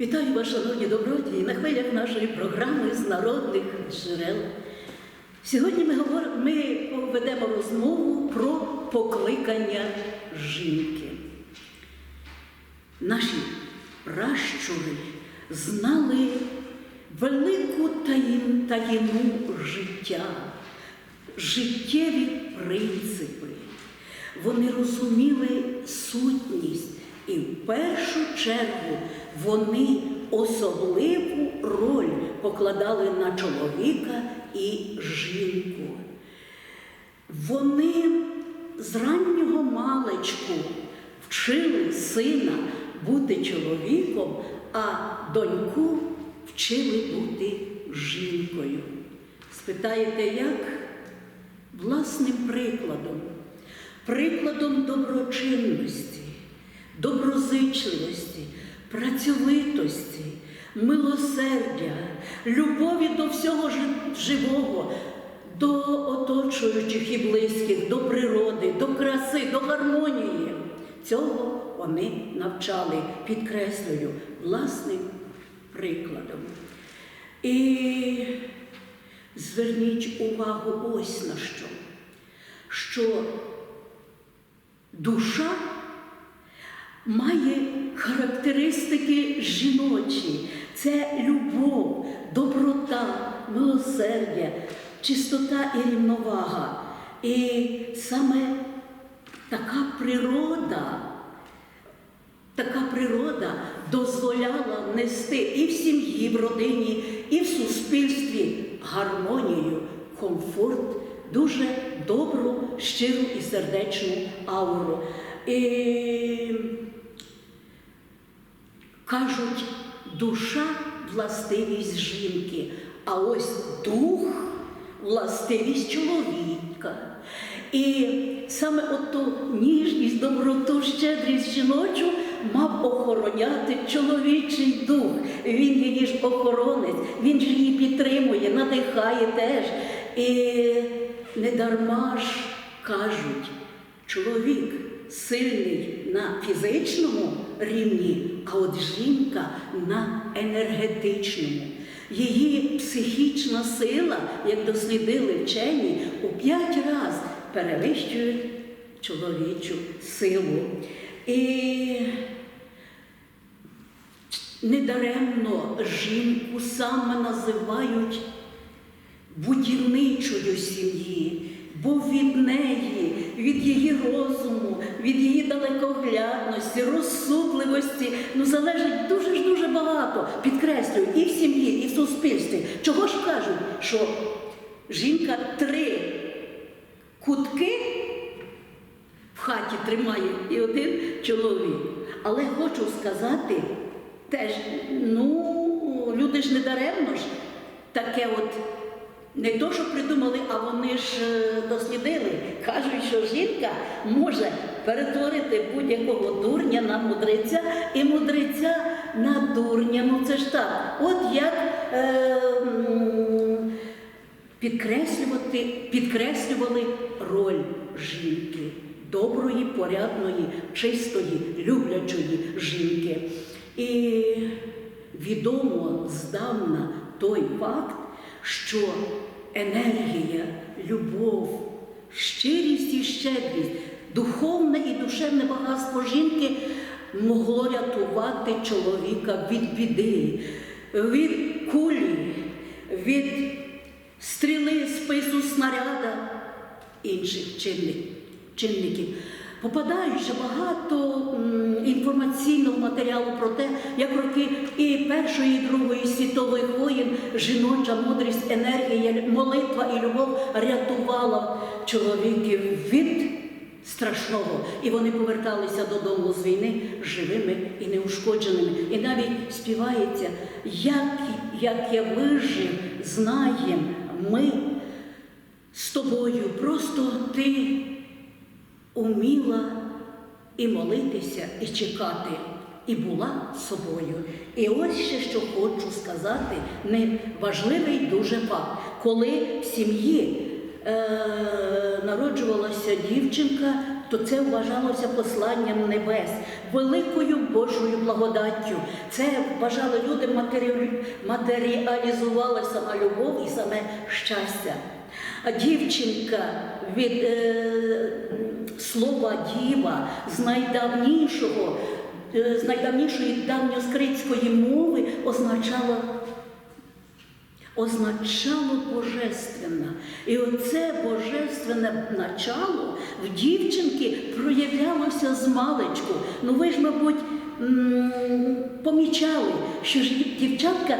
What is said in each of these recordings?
Вітаю вас, шановні добродії, на хвилях нашої програми з народних джерел. Сьогодні ми, говор... ми ведемо розмову про покликання жінки. Наші пращури знали велику таїн... таїну життя, життєві принципи. Вони розуміли сутність і в першу чергу вони особливу роль покладали на чоловіка і жінку. Вони з раннього маличку вчили сина бути чоловіком, а доньку вчили бути жінкою. Спитаєте, як? Власним прикладом, прикладом доброчинності, доброзичливості, працьовитості, милосердя, любові до всього живого, до оточуючих і близьких, до природи, до краси, до гармонії. Цього вони навчали, підкреслюю, власним прикладом. І зверніть увагу ось на що, що душа має характеристики жіночі. Це любов, доброта, милосердя, чистота і рівновага. І саме така природа, така природа дозволяла нести і в сім'ї, в родині, і в суспільстві гармонію, комфорт, дуже добру, щиру і сердечну ауру. І кажуть, душа властивість жінки, а ось дух властивість чоловіка. І саме оту ніжність, доброту, щедрість жіночу мав охороняти чоловічий дух. Він її ж охоронець, він ж її підтримує, надихає теж. І не дарма ж кажуть, чоловік сильний на фізичному рівні, а от жінка на енергетичному. Її психічна сила, як дослідили вчені, у п'ять разів перевищує чоловічу силу. І недаремно жінку саме називають будівничою сім'ї, бо від неї, від її розуму, далекоглядності, розсудливості, ну залежить дуже ж дуже багато, підкреслюю, і в сім'ї, і в суспільстві. Чого ж кажуть, що жінка три кутки в хаті тримає і один чоловік. Але хочу сказати, теж, ну, люди ж не даремно ж таке от. Не то, що придумали, а вони ж е, дослідили. Кажуть, що жінка може перетворити будь-якого дурня на мудреця і мудреця на дурня. Ну це ж так. От як е, підкреслювати, підкреслювали роль жінки, доброї, порядної, чистої, люблячої жінки. І відомо здавна той факт, що енергія, любов, щирість і щедрість, духовне і душевне багатство жінки могло рятувати чоловіка від біди, від кулі, від стріли, спису, снаряда, інших чинник- чинників. Попадає ще багато інформаційного матеріалу про те, як роки і Першої, і Другої світових воєн жіноча мудрість, енергія, молитва і любов рятувала чоловіків від страшного. І вони поверталися додому з війни живими і неушкодженими. І навіть співається, як, як я вижив, знаєм ми з тобою, просто ти уміла і молитися, і чекати, і була собою. І ось ще що хочу сказати, не важливий дуже факт, коли в сім'ї е, народжувалася дівчинка, то це вважалося посланням небес. великою Божою благодаттю. Це бажали люди матері- матеріалізувала сама любов і саме щастя. А дівчинка від е, слова діва з найдавнішого, е, з найдавнішої давньоскритської мови означала означало божественне. І оце божественне начало в дівчинки проявлялося з маличку. Ну ви ж, мабуть, помічали, що ж дівчатка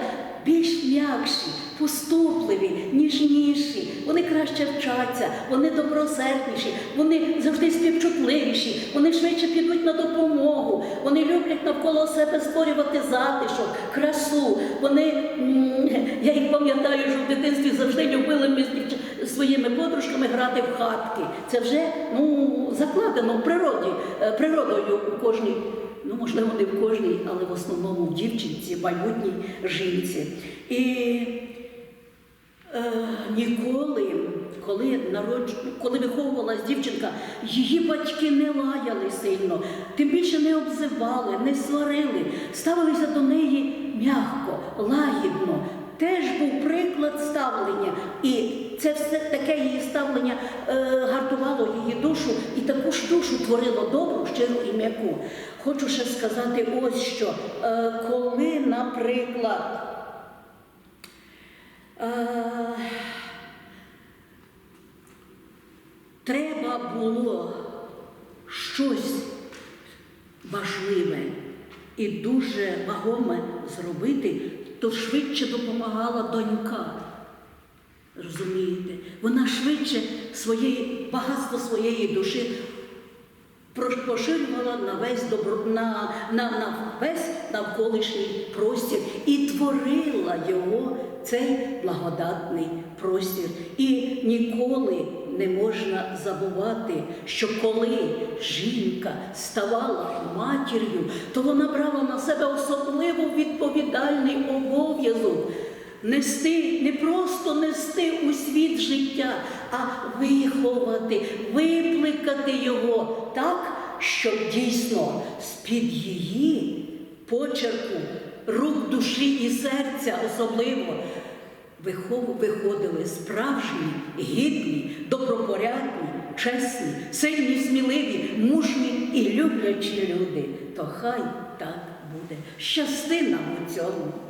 більш м'якші, поступливі, ніжніші, вони краще вчаться, вони добросердніші, вони завжди співчутливіші, вони швидше підуть на допомогу, вони люблять навколо себе створювати затишок, красу. Вони, я їх пам'ятаю, що в дитинстві завжди любили ми з своїми подружками грати в хатки. Це вже ну, закладено в природі, е, природою у кожній. Ну, можливо, не в кожній, але в основному в дівчинці, майбутній жінці. І е, ніколи, коли народж... коли виховувалась дівчинка, її батьки не лаяли сильно, тим більше не обзивали, не сварили, ставилися до неї м'яко, лагідно. Теж був приклад ставлення, і це все таке її ставлення е, гартувало її душу, і таку ж душу творило добру, щиру і м'яку. Хочу ще сказати ось що, е, коли, наприклад, Е, Треба було щось важливе і дуже вагоме зробити, то швидше допомагала донька. Розумієте? Вона швидше своєї, багатство своєї душі поширювала на весь добро, на, на, на весь навколишній простір і творила його цей благодатний простір. І ніколи не можна забувати, що коли жінка ставала матір'ю, то вона брала на себе особливо відповідальний обов'язок. Нести, не просто нести у світ життя, а виховати, випликати його так, щоб дійсно з-під її почерку, рук душі і серця особливо виходили справжні, гідні, добропорядні, чесні, сильні, сміливі, мужні і люблячі люди. То хай так буде. Щасти нам у цьому.